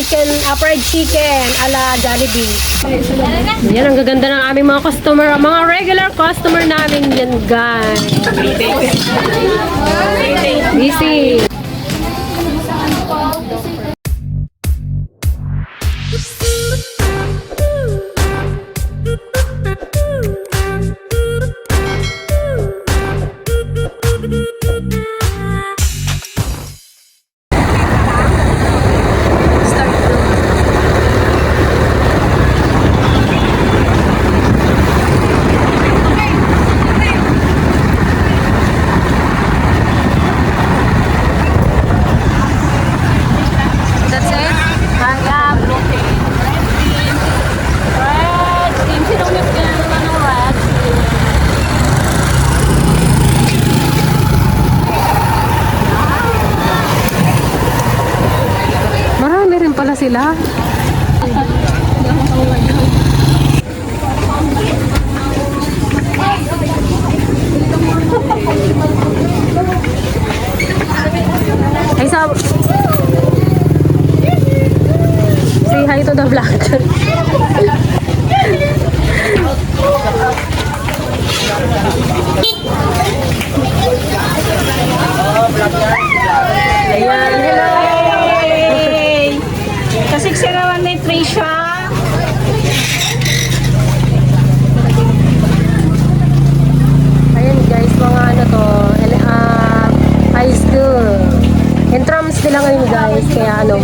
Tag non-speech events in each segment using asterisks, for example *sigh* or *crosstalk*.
chicken, uh, fried chicken ala Jollibee. Yan ang gaganda ng aming mga customer, ang mga regular customer namin yan guys. Busy. Sa... Say hi to the vlogger. Ayan, hello! Kasiksirawan ni Trisha. Ayan guys, mga ano to, ah, high school. Entrams nila ngayon guys, kaya ano,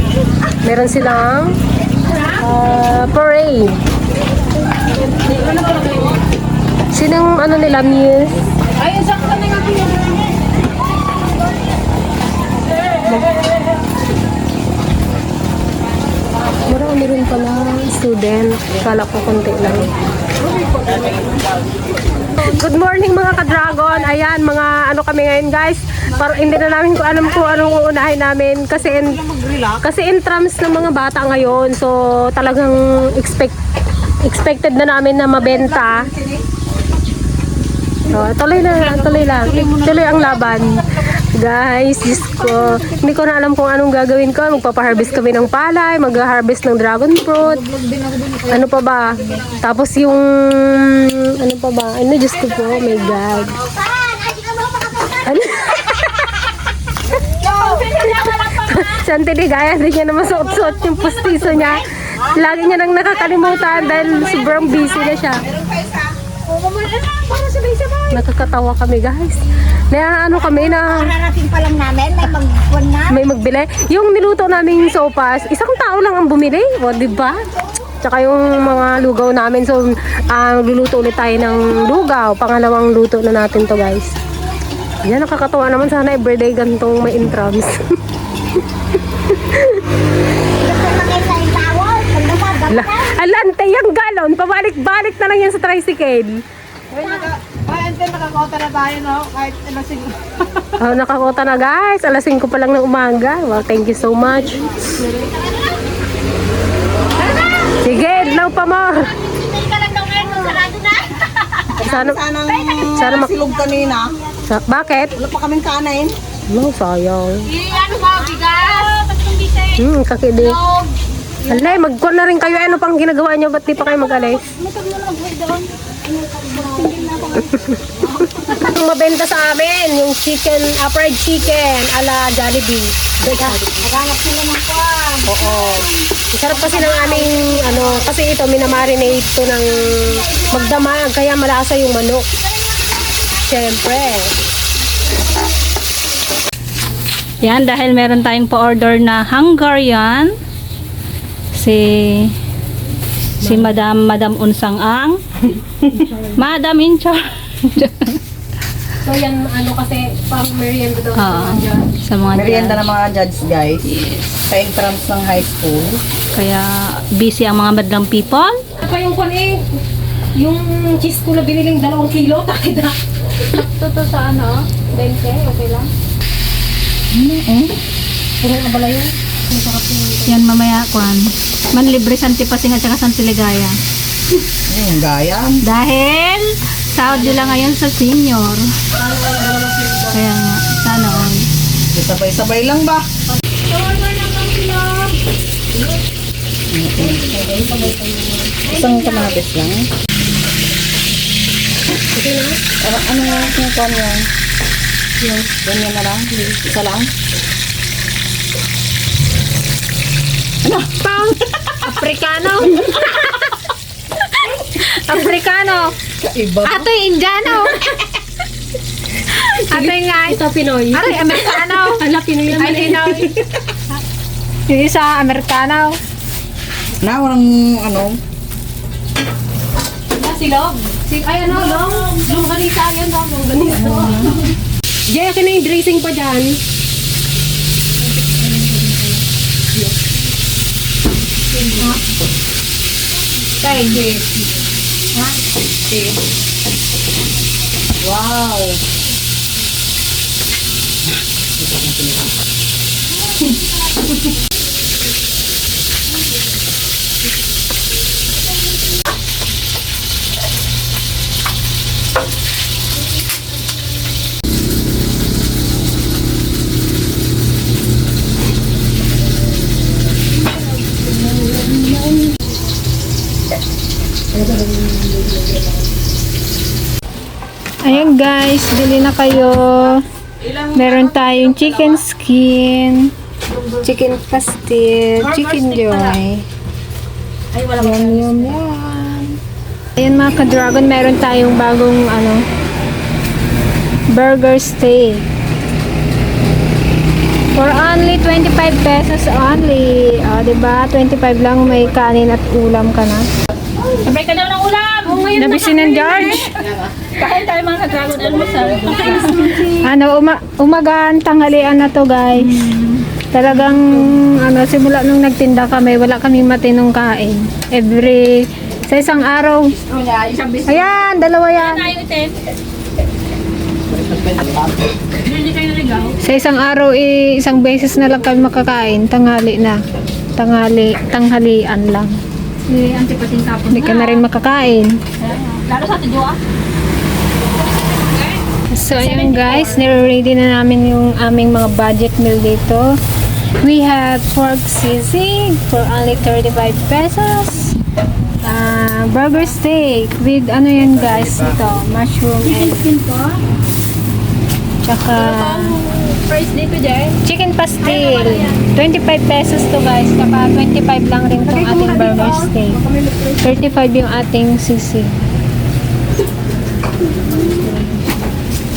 meron silang ah, parade. Sinong ano nila, Miss? Ay, sakto na nga Marami rin pala student. Kala ko konti lang. Good morning mga ka-dragon. Ayan, mga ano kami ngayon guys. Para hindi na namin kung alam kung anong uunahin namin kasi in, kasi in terms ng mga bata ngayon. So talagang expect expected na namin na mabenta. So, tuloy na, tuloy lang. Tuloy ang laban. Guys, Diyos ko. Hindi ko na alam kung anong gagawin ko. Magpapaharvest kami ng palay, mag-harvest ng dragon fruit. Ano pa ba? Tapos yung, ano pa ba? Ano, Diyos ko po. Oh my God. Ano? Sante di gaya, hindi niya naman suot-suot yung pustiso niya. Lagi niya nang nakakalimutan dahil sobrang busy na siya. Nakakatawa kami guys. Na ano kami na Kararating pa lang namin, may magbuwan na. may magbili. Yung niluto naming sopas, isang tao lang ang bumili. O, di ba? Tsaka yung mga lugaw namin. So, ah luluto ulit tayo ng lugaw. Pangalawang luto na natin to guys. Yan, nakakatawa naman. Sana everyday gantong may lumagang Ala, alante yung galon. Pabalik-balik na lang yan sa tricycle. Ay, ante, nakakota na tayo, no? Kahit ilasing. Oh, *laughs* nakakota na guys. Alas 5 pa lang ng umaga. Well, thank you so much. Sige, ilaw pa mo. lang na. Sana, Sanang sana mak- silog kanina. Sa, bakit? Wala pa kaming kanin. No, sayang. ano ba, bigas? Hmm, kakidi. Alay, magkuha na rin kayo. Ano pang ginagawa nyo? Ba't di pa kayo mag-alis? Ang mabenta sa amin, yung chicken, uh, fried chicken ala Jollibee. Naghanap sila ng kwan. Oo. Sarap kasi ng aming, ano, kasi ito, minamarinate to ng magdamag, kaya malasa yung manok. Siyempre. Yan, dahil meron tayong pa-order na Hungarian. Si si Madam Madam Unsang Ang. *laughs* Madam in charge. So yan, ano kasi, pang merienda daw Oo, dyan. sa mga Merienda judge. ng mga judge guys. Sa entrance ng high school. Kaya busy ang mga madlang people. Ano pa yung kwan eh, yung cheese ko na biniling dalawang kilo, *laughs* takida. Toto sa ano? 20, okay lang? Puro na bala yun. Yan mamaya kwan. Manlibre Santi Pasing at saka Santi Ligaya. Yung gaya. Dahil sahod nila ngayon sa senior. Kaya nga, sana all. Sabay-sabay lang ba? Isang kamatis lang. Ano, ano nga yung kwan yan? Ganyan na lang? Isa lang? Pang Afrikano. *laughs* Afrikano. Kaiba. Ato'y Indiano. Ato'y nga. Ito, Pinoy. Aray, Amerikano. Ala, Pinoy naman. Ay, Pinoy. Yung isa, Amerikano. Na, walang ano. Si Log. Si, ay, ano, Long. Long ganita yan, Long. Long ganita. Jay, akin na yung dressing pa dyan. Wow! *laughs* Ayan guys, bili na kayo. Meron tayong chicken skin, chicken pastil, chicken joy. Yum, yum, yum. Ayan mga ka-dragon, meron tayong bagong ano, burger steak. For only 25 pesos only. O, diba? 25 lang may kanin at ulam ka na. Sabay ka daw ng ulam. Nabisi ng George. Kain tayo mga ka-dragon. Ano masabi? Ano, uma umagaan, tanghalian na to guys. Talagang, ano, simula nung nagtinda kami, wala kami matinong kain. Every, sa isang araw. Ayan, dalawa yan. Sa isang araw, eh, isang beses na lang kami makakain. Tanghali na. Tanghali, tanghalian lang. Tapon Hindi ka na rin makakain. Lalo sa atin, Joa. So, ayun guys, nire-ready na namin yung aming mga budget meal dito. We have pork sisig for only 35 pesos. Ah, burger steak with ano yan guys, ito, mushroom and tsaka First day ko, Jay. chicken pastil. 25 pesos to guys, kapa 25 lang rin tong ating burger steak. 35 yung ating sisig.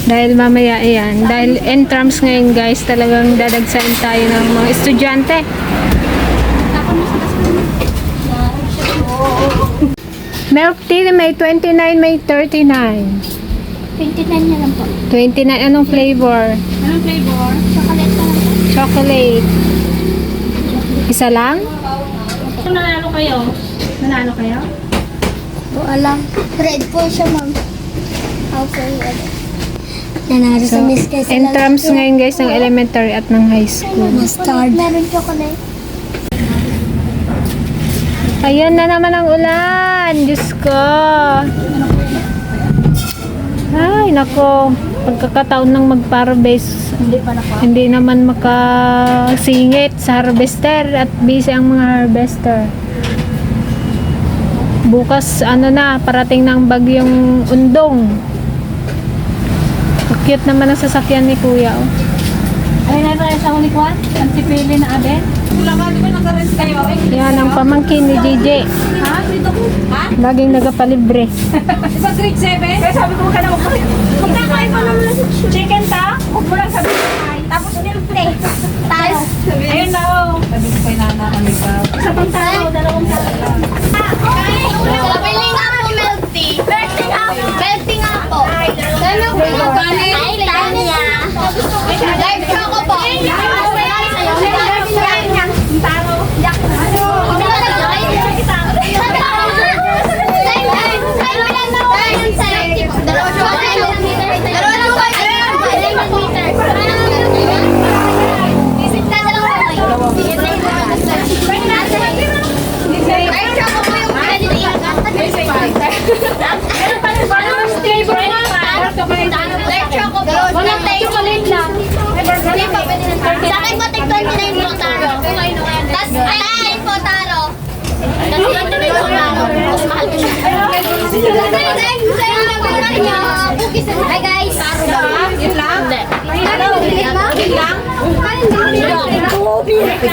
Dahil mamaya ayan, dahil entrams ngayon guys, talagang dadagsain tayo ng mga estudyante. Milk tea may 29, may 39. 29 na lang po. 29, anong flavor? Anong flavor? Chocolate na lang. Chocolate. Isa lang? Kung nanalo kayo, nanalo kayo? Po alam. Red po siya, ma'am. Okay, red. Nanalo So, sa Miss Kesa entrams ngayon guys ng elementary at ng high school. Mustard. Meron chocolate. Ayan na naman ang ulan. Diyos ko. Ay, nako. Pagkakataon ng magpa-harvest, hindi naman makasingit sa harvester at busy ang mga harvester. Bukas, ano na, parating ng bagyong undong. Cute naman ang sasakyan ni Kuya. Oh. Ay, na tayo sa unikwan? Ang sipili na abe? Yan ang pamangkin ni JJ. Ha? Dito ko? Ha? Laging nagapalibre. Sa grade 7? Kaya sabi ko, ka na magkakain. Magkakain mo naman sa chicken ta? Huwag mo lang sabi Tapos nilple. Tayo. Ayun na, oh. Sabi ko kay nana kami ka. Isa pang tao, dalawang tao. Pili nga po milk tea. Melting po. Melting nga Ano po? Ay, Tanya. Live choco po. Ano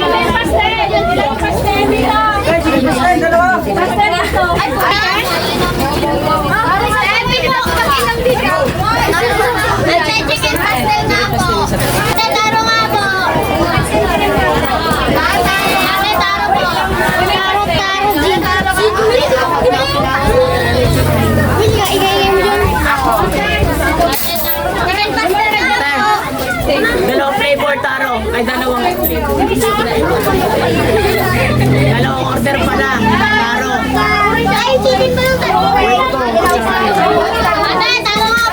ba yung pastel? Yung pastel dito. Pastel dito. Chicken pastel nga po. Ate, taro nga po. Ate, taro po. Taro, taro, G. Hindi ka, igay mo dyan. Chicken pastel nga po. Dalawang flavor taro. Ay, dalawang. Dalawang order pala. Taro. Ay, chicken pa lang taro. Ate, taro nga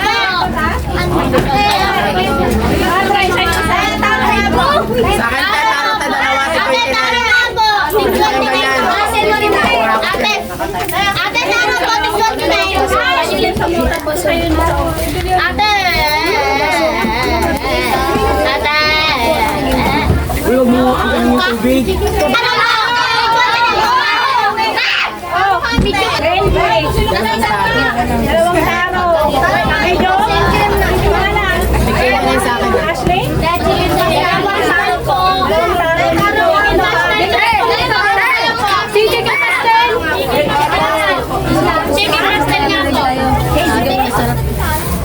po. Sa akin, te, taro, te, dalawa, te, Ate, taro nga po. Ate, ate, taro po. Ate. Ate. Uy, huwag mo ang yung tubig. Taro nga Dalawang taro. Medyo? Pangalan? Ashley? Dalawang taro po. Chicken pastel. Chicken pastel nga po.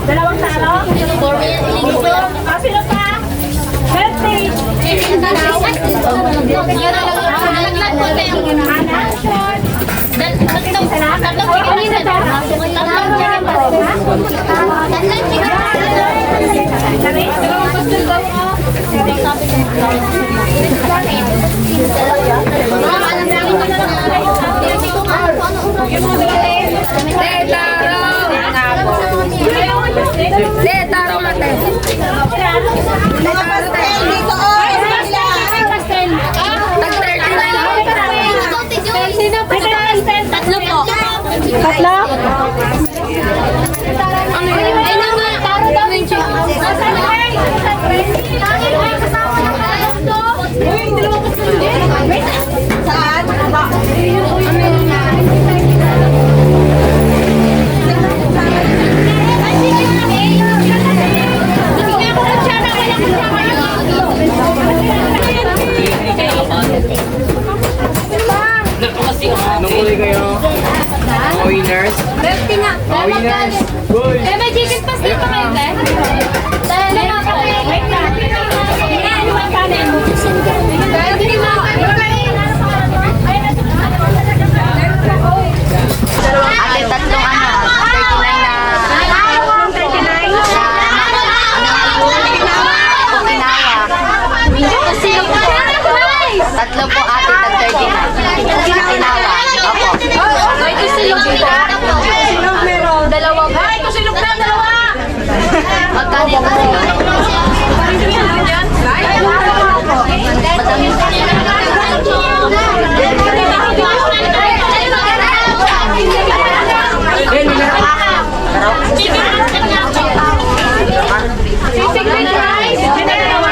Dalawang taro? Ah, sino pa? Birthday. Nalaglag po tayo. Tatlong tatlong chicken pastel. Kayo, mga winners. Mga winners. Boy! Eh, may chicken pastel pa kayo, te? Dahil na ako. Wait lang. Ano ang kanin? Dahil hindi mo. Ate, tatlong ano, 39 na... Tatlo po ate, tag 39. Okinawa. Opo. Dalawa po. Ay, ito silog na, dalawa! Magkano yung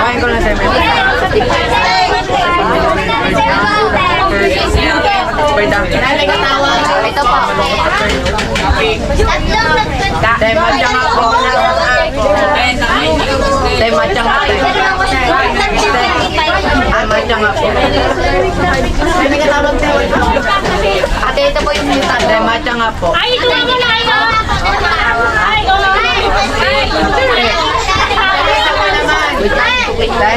Kain ko lang tayo. Super dami. Ito po. Tayo matcha nga po. Tayo matcha nga po. Ah, matcha nga po. Ay, may katawag tayo. Ate, ito po yung mutant. Tayo matcha nga po. Ay, ito nga muna kayo! Ay, ito nga. Wait lang.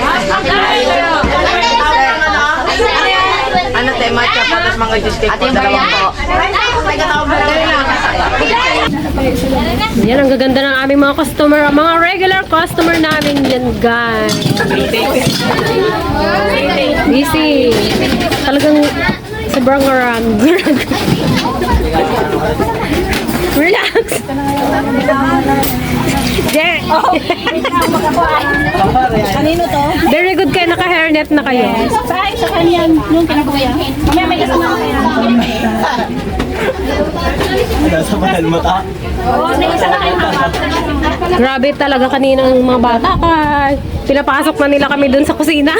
Ano tayo matcha po, tapos mga juice cake Ate, po, dalawang Marian po. May katawag po. Dali lang. Yan, ang gaganda ng aming mga customer. Ang Mga regular customer namin yan, guys. Busy. Talagang sobrang garang. *laughs* Relax. There. Kanino to? Very good kayo, naka-hairnet na kayo. Ay, sa kanya. Yung kinakuya. Mamaya may kasama kaya. Nasa mahal mo ta? Oo, may isa na. Grabe talaga kanina ng mga bata kay. Pinapasok na nila kami dun sa kusina.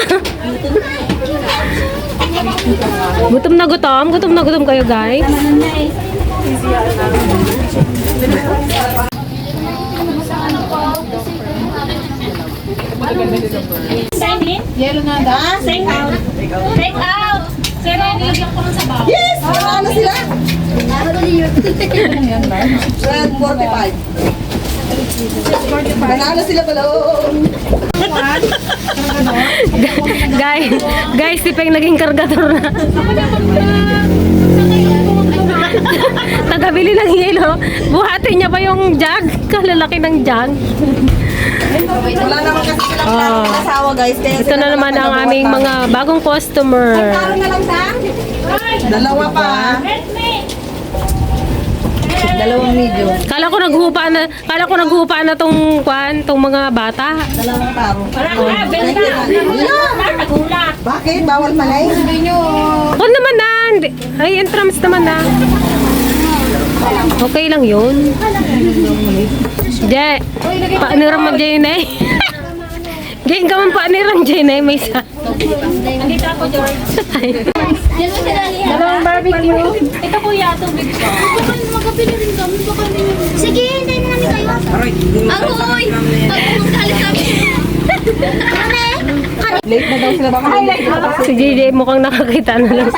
gutom na gutom. Gutom na gutom kayo, guys. Take out. Take out. Pero nilagyan ko lang sa bawang. Yes! Ano sila? 45. Banana sila pala. guys, guys, si Peng naging kargador na. Tagabili ng yelo. Buhatin niya pa yung jug. Kalalaki ng jug. Wala naman kasi silang oh. asawa guys. Kaya Ito na naman ang aming mga bagong customer. Dalawa pa. Dalawang medyo. Kala ko naghupa na, kala ko naghupa na tong kwan, tong mga bata. Dalawang taro. Parang oh. na, benta. Bakit? Bawal pala eh. Kung naman na, ay entrance naman na. Okay lang yun. Je, paaniram mo Jenay. *laughs* Jane ka man paaniram Jenay, may sa. Nandito ako, George. Mo. Dalawang barbecue. Ito kuya, tubig ko. Magkapili rin kami. Baka Sige, hintayin namin kayo. Agoy! Pag magkalit kami. Kami! Late na daw sila. Baka late na. Si JJ mukhang nakakita na lang.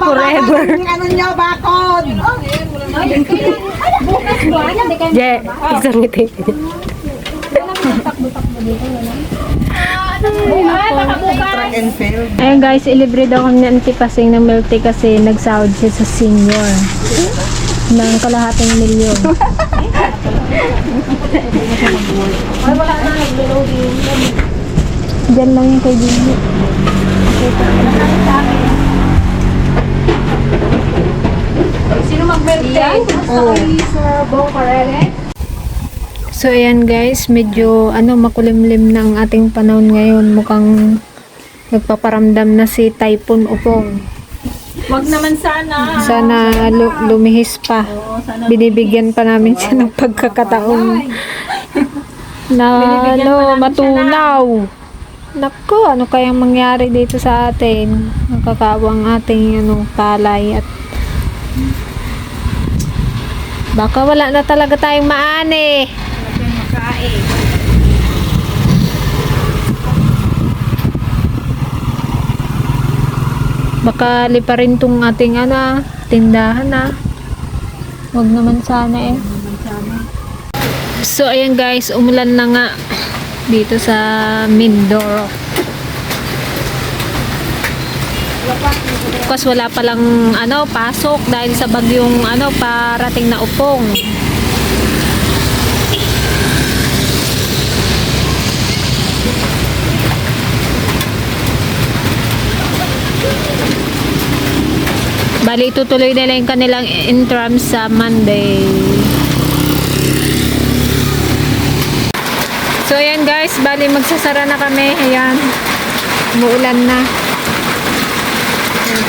Forever. Ano nyo, bakod. Je, isang ngiti. Ayun guys, ilibre daw kami ng antipasing ng milk tea kasi nagsahod siya sa senior. ng kalahating milyon. Diyan lang yung kay Jimmy. So ayan guys, medyo ano makulimlim na ang ating panahon ngayon. Mukhang nagpaparamdam na si Typhoon Upong. Wag naman sana. Sana lu- lumihis pa. Binibigyan pa namin siya ng pagkakataon na ano, matunaw. Nako, ano kayang mangyari dito sa atin? Nakakawang ating ano, palay at baka wala na talaga tayong maani. Baka lipa rin tong ating ano, tindahan na. Wag naman sana eh. So ayan guys, umulan na nga dito sa Mindoro. Bukas wala palang ano, pasok dahil sa bagyong ano, parating na upong. Bali, itutuloy nila yung kanilang interim sa Monday. So, ayan guys. Bali, magsasara na kami. Ayan. Umuulan na.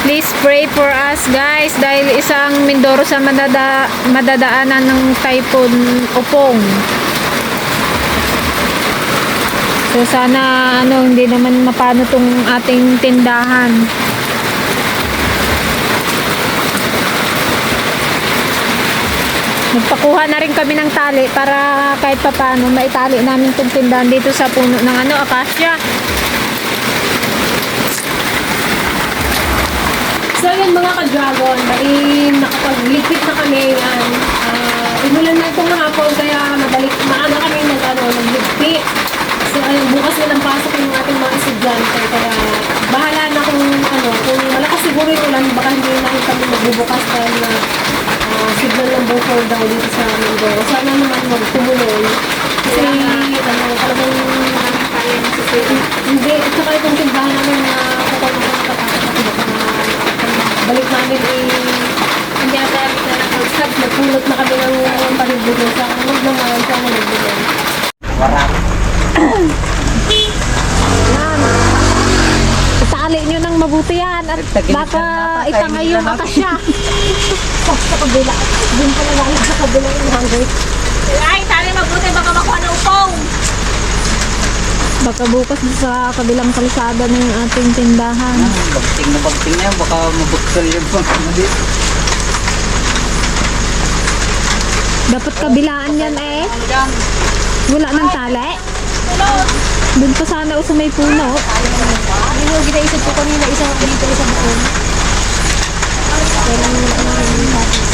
Please pray for us guys dahil isang Mindoro sa madada, madadaanan ng typhoon Upong. So sana ano hindi naman mapano tong ating tindahan. Nagpakuha na rin kami ng tali para kahit papano maitali namin itong tindahan dito sa puno ng ano, akasya. So yun mga ka-dragon, bali nakapag-liquid na kami yan. Uh, inulan na itong hapon kaya madali, maaga kami nag, ano, nag-ligpit. So ayun, bukas na lang pasok yung ating mga estudyante. Kaya bahala na kung ano, kung malakas siguro yung ulan, baka hindi na kami magbubukas dahil na uh, signal ng buffer daw dito sa Mindoro. Sana naman magtumuloy. Kasi ano, talagang hindi, at saka itong tindahan namin na kapag nakakapasok ako baka balik namin eh, hindi ata na nakapag nagpulot na kami ng palibutan sa huwag naman sa palibutan. Itali nyo ng mabuti yan at baka itangay yung akasya. Sa kabila, din pala lang sa kabila yung hanggang. Ay, tali mabuti baka makuha ng upong. Baka bukas sa kabilang kalsada ng ating tindahan. Bagting na bagting na yan, baka mabuksan yung mga Dapat kabilaan yan eh. Wala ng tali. Doon pa sana sa may puno. Hindi mo ginaisip ko kanina isang dito isang buon. Kailan mo na